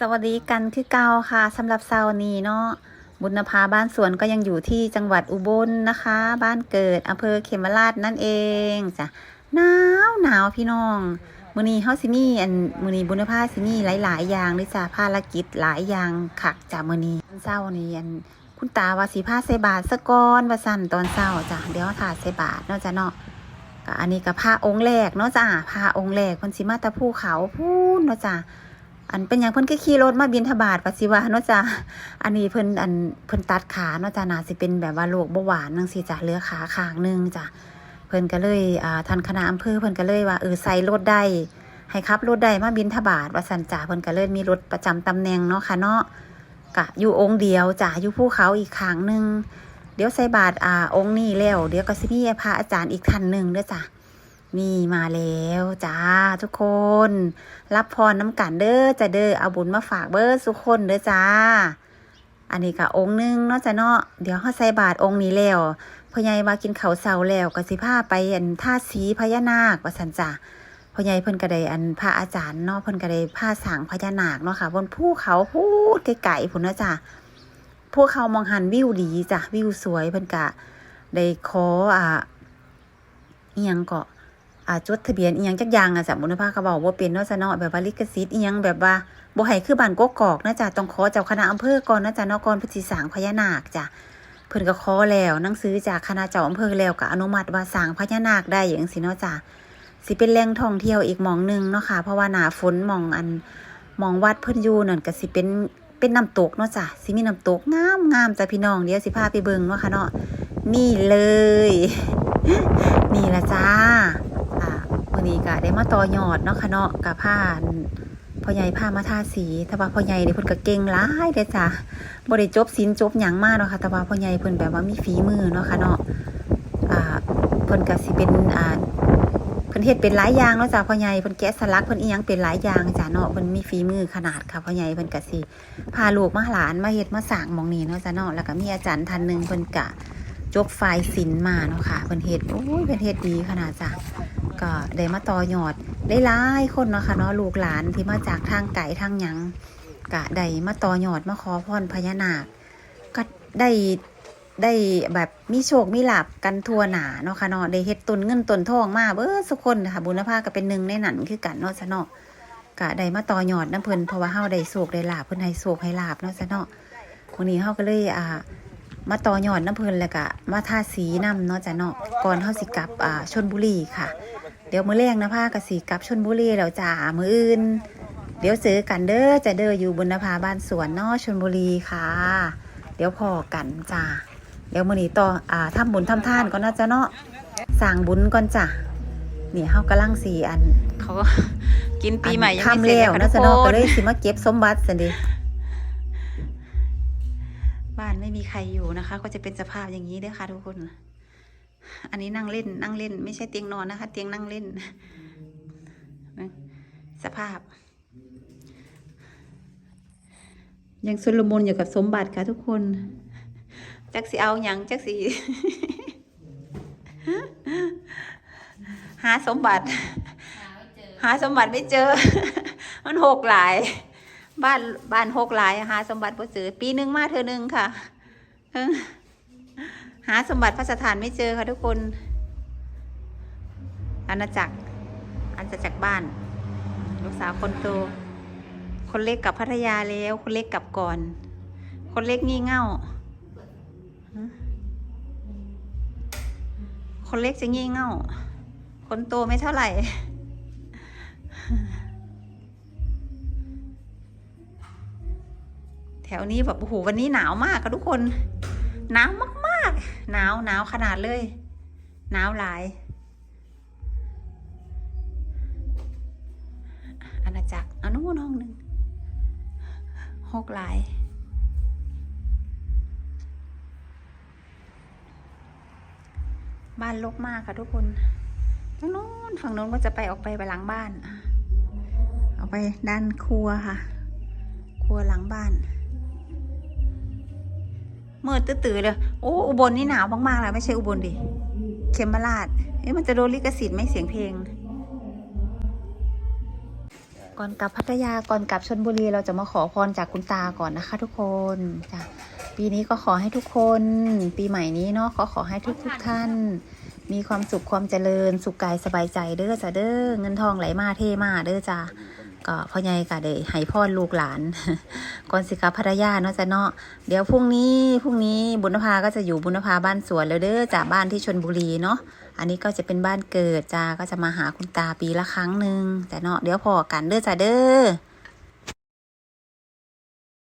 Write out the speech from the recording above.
สวัสดีกันคือเก่าค่ะสำหรับเสานีเนาะบุญภาบ้านสวนก็ยังอยู่ที่จังหวัดอุบลนะคะ บ้านเกิดอำเภอเขมราชนั่นเองจ้ะหนาวหนาวพี่น้องมือนีเฮาสิมี่อันมือนีบุญภาสิมี่หลาย ๆ อย่างเลยจ้ะภารกิจหลายอย่างคักจ้ะมือนี้เช้านี้อันคุณตาว่าสิพาใส่บาตรซะกอนว่าสั่นตอนเช้าจ้ะเดี๋ยวถาใส่บาเนาะจ้ะเนาะอันนี้ก็พระองค์แรกเนาะจ้ะพระองค์แรกเพิ่นสิมาตะภูเขาพูนเนาะจ้ะ อันเป็นอย่างเพิ่นก็ขี่รถมาบินทบาทปัสสิวะเนาะจ้ะอันนี้เพิ่นอันเพิ่นตัดขาเนาะจ้ะน่าสิเป็นแบบว่าโรคเบาหวานจังซี่จ้ะเหลือขาข้างหนึงจ้ะเพิ่นก็เลยอ่าท่านคณะอำเภอเพิ่นก็เลยว่าเออใส่รถได้ให้ขับรถได้มาบินทบาทว่าซั่นจ้ะเพิ่นก็เลยมีรถประจำตำแหน่งเนาะค่ะเนาะกะอยู่องค์เดียวจ้ะอยู่ภูเขาอีกข้างหนึงเดี๋ยวใส่บาทอ่าองค์นี้แล้ว เดี๋ยวก็สิมีพระอาจารย์อีกท่านหนึ่งเด้อจ้ะ นี่มาแล้วจ้าทุกคน รับพรน้ำกันเด้อจะเด้อเอาบุญมาฝากเบิร์ทุกคนเด้อจ้า อันนี้ก็องค์หนึงเนาะจ้ะเนาะเดี๋ยวเขาใส่บาทองค์นี้แล้วพ่อใหญ่ว่ากินเขาเสาแล้วก็สิพาไปอันท่าสีพญานาคว่าสันจ้ะพ่อใหญ่เพิ่นก็ได้อันพระอาจารย์เนาะเพิ่นก็ได้าสางพญานาคเนาะค่ะบนภูเขาพูดไกลๆพุ่นเนาะจ้ะภูเขามองหันวิวดีจ้ะวิวสวยเพิ่นก็ได้ขออ่าเอียงเกาะ อาจดทะเบียนอีหยังจักอย่างอะสมมุติว่าเขาบอกว่าเป็นเนาะซะเนาะแบบว่าลิขสิทธิ์อีหยังแบบว่าบ่ให้คือบ้านกกอกนะจ๊ะต้องขอเจ้าคณะอำเภอก่อนนะจ๊ะเนาะก่อนพิ่นสิสร้างพญานาคจ้ะเพิ่นก็ขอแล้วหนังสือจากคณะเจ้าอำเภอแล้วก็อนุมัติว่าสร้างพญานาคได้อย่างสิเนาะจ้ะสิเป็นแหล่งท่องเที่ยวอีกหม่องหนึงเนาะค่ะเพราะว่าหน้าฝนหม่องอันหม่องวัดเพิ่นอยู่นั่นก็สิเป็นเป็นน้ำตกเนาะจ้ะสิมีน้ำตกงามงามจ้ะพี่น้องเดี๋ยวสิพาไปเบิ่งเนาะค่ะเนาะนี่เลย นี่ละจ้าอ่าวันนี้ก็ ได้มาต่อยอดเนาะค่ะเนาะกับผ้าพ่อใหญ่ผ้ามาทาสีแต่ว่าพ่อใหญ่เดี๋ยวเพิ่นก็เก่งหลายเด้จ้ะบ่ได้จบศิลจบหยังมากเนาะค่ะแต่ว่าพ่อใหญ่เพิ่นแบบว่ามีฝีมือเนาะค่ะเนาะอ่าเพิ่นก็สิเป็นอ่าเพิ่นเฮ็ดเป็นหลายอย่างเนาะจ้ะพ่อใหญ่เพิ่นแกะสลักเพิ่นอีหยังเป็นหลายอย่างจ้ะเนาะเพิ่นมีฝีมือขนาดค่ะพ่อใหญ่เพิ่นก็สิพาลูกมาหลานมาเฮ็ดมาสร้างหม่องนี้เนาะจ้ะเนาะแล้วก็มีอาจารย์ท่านหนึงเพิ่นก็ จบฝ่ายศิลป์มาเนาะค่ะเพิ่นเฮ็ดโอ้ยเพิ่นเฮ็ดดีขนาดจ้ะก็ได้มาต่อยอดได้หลายคนเนาะค่ะเนาะลูกหลานที่มาจากทางไก่ทางหยังกะได้มาต่อยอดมาขอพรพญานาคก็ได้ได้แบบมีโชคมีลาบกันทั่วหนาเนาะค่ะเนาะได้เฮ็ดตุนเงินตุนทองมาเบิดสุกคนค่ะบุญภาก็เป็นหนึ่งในนั้นคือกันเนาะซะเนาะกะได้มาต่อยอดน้ำเพลินเพราะว่าเฮาได้โชคได้ลาบเพิ่นให้โชคให้ลาบเนาะซะเนาะวันนี้เฮาก็เลยอ่า มาต่อยอดน้ำเพิ่นแล้วก็มาทาสีน้ำเนาะจ้ะเนาะก่อนเฮาสิกลับอ่าชนบุรีค่ะ เดี๋ยวมื้อแรกนะพากสิกลับชนบุรีแล้วจ้ามื้ออื่น เดี๋ยวเจอกันเด้อจะเด้ออยู่บนนภาบ้านสวนเนาะชนบุรีค่ะ เดี๋ยวพอกันจ้าเดี๋ยวมื้อนี้ต่ออ่าทำบุญทำทานก่อนนะจ้ะเนาะสร้างบุญก่อนจ้ะนี่เฮากำลังสีอัน เขาก็กินปีใหม่ยังทำไม่เสร็จแล้วเลยนะค่ะจ้ะทุกเนาะคก็นเลยสิมาเก็บสมบัติซั่นดิ บ้านไม่มีใครอยู่นะคะ ก็จะเป็นสภาพอย่างนี้เด้อค่ะ ทุกคน อันนี้นั่งเล่น นั่งเล่น ไม่ใช่เตียงนอนนะคะ เตียงนั่งเล่น สภาพ ยังสุลมุนอยู่กับสมบัติค่ะทุกคน จักสิเอาหยังจักสิหาสมบัติ หาสมบัติไม่เจอ มันหกหลาย บ้านบ้านหกหลายหาสมบัติบ่เจอปีหนึ่งมาเธอหนึ่งค่ะหาสมบัติพระสถานไม่เจอค่ะทุกคน อาณาจักรอาณาจักรบ้าน ลูกสาวคนโต คนเล็กกับพัทยาแล้ว คนเล็กกลับก่อน คนเล็กงี่เง่า คนเล็กจะงี่เง่า คนโตไม่เท่าไหร่ แถวนี้แบบโอ้โหวันนี้หนาวมากค่ะทุกคนหนาวมากๆหนาวหนาวขนาดเลยหนาวหลาย อาณาจักรอนุนห้องหนึ่งหกหลายบ้านรกมากค่ะทุกคนทางโน้นฝั่งโน้นก็จะไปออกไปไปหลังบ้านออกไปด้านครัวค่ะ ครัวหลังบ้าน มืดตื้อๆเลย โอ้ อุบลนี่หนาวมากๆเลยไม่ใช่อุบลดิ เขมราช เอ๊ะมันจะโดนลิขสิทธิ์ไหมเสียงเพลง ก่อนกลับพัทยา ก่อนกลับชนบุรี เราจะมาขอพรจากคุณตาก่อนนะคะ ทุกคนจ้ะปีนี้ก็ขอให้ทุกคน ปีใหม่นี้เนาะก็ขอให้ทุกทุกท่าน มีความสุขความเจริญ สุขกายสบายใจเด้อจ้ะเด้อ เงินทองไหลมาเทมาเด้อจ้ะ ก็พ่อใหญ่ก็ได้ให้พ่อลูกหลานก่อนสิกลับพัทยาเนาะจ้ะเนาะเดี๋ยวพรุ่งนี้พรุ่งนี้บุญภาก็จะอยู่บุญภาบ้านสวนแล้วเด้อจากบ้านที่ชนบุรีเนาะอันนี้ก็จะเป็นบ้านเกิดจ้าก็จะมาหาคุณตาปีละครั้งหนึ่งแต่เนาะเดี๋ยวพอกันเด้อจ้าเด้อ